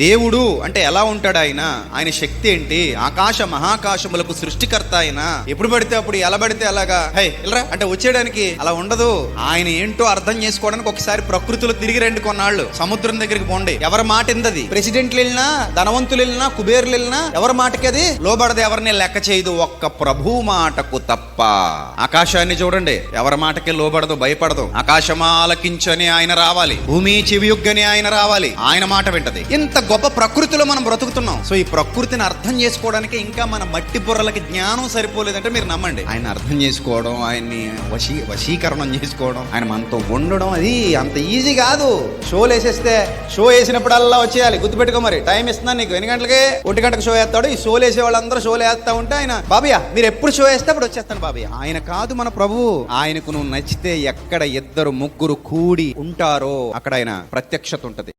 దేవుడు అంటే ఎలా ఉంటాడు ఆయన? ఆయన శక్తి ఏంటి? ఆకాశ మహాకాశములకు సృష్టికర్త ఆయన. ఎప్పుడు పడితే అప్పుడు ఎలా పడితే అలాగా? హై ఇలా అంటే వచ్చేయడానికి అలా ఉండదు. ఆయన ఏంటో అర్థం చేసుకోవడానికి ఒకసారి ప్రకృతిలో తిరిగి రండి కొన్నాళ్ళు. సముద్రం దగ్గరికి పోండి. ఎవరి మాట ఇందది? ప్రెసిడెంట్లు వెళ్ళినా ధనవంతులు వెళ్ళినా కుబేర్లు వెళ్ళినా ఎవరి మాటకి అది? లోబడదు. ఎవరిని లెక్క చేయదు. ఒక్క ప్రభు మాటకు తప్ప. ఆకాశాన్ని చూడండి. ఎవరి మాటకి లోబడదు భయపడదు. ఆకాశమాలకించని ఆయన రావాలి. భూమి చెవియొగ్గని ఆయన రావాలి. ఆయన మాట వింటది. ఇంత గొప్ప ప్రకృతిలో మనం బ్రతుకుతున్నాం. సో ఈ ప్రకృతిని అర్థం చేసుకోవడానికి ఇంకా మన మట్టి బుర్రలకి జ్ఞానం సరిపోలేదంటే మీరు నమ్మండి. ఆయన అర్థం చేసుకోవడం ఆయన్ని వశీ వశీకరణం చేసుకోవడం ఆయన మనతో ఉండడం అది అంత ఈజీ కాదు. షోలు వేసేస్తే షో వేసినప్పుడల్లా వచ్చేయాలి. గుర్తుపెట్టుకో మరి. టైం ఇస్తున్నాను నీకు. ఎన్ని గంటలకి? ఒంటి గంటకు షో వేస్తాడు. ఈ షోలు వేసే వాళ్ళందరూ షోలు వేస్తా ఉంటే ఆయన బాబయ్య మీరు ఎప్పుడు షో వేస్తే అప్పుడు వచ్చేస్తాను బాబయ్య. ఆయన కాదు మన ప్రభు. ఆయనకు నువ్వు నచ్చితే ఎక్కడ ఇద్దరు ముగ్గురు కూడి ఉంటారో అక్కడ ఆయన ప్రత్యక్షత ఉంటది.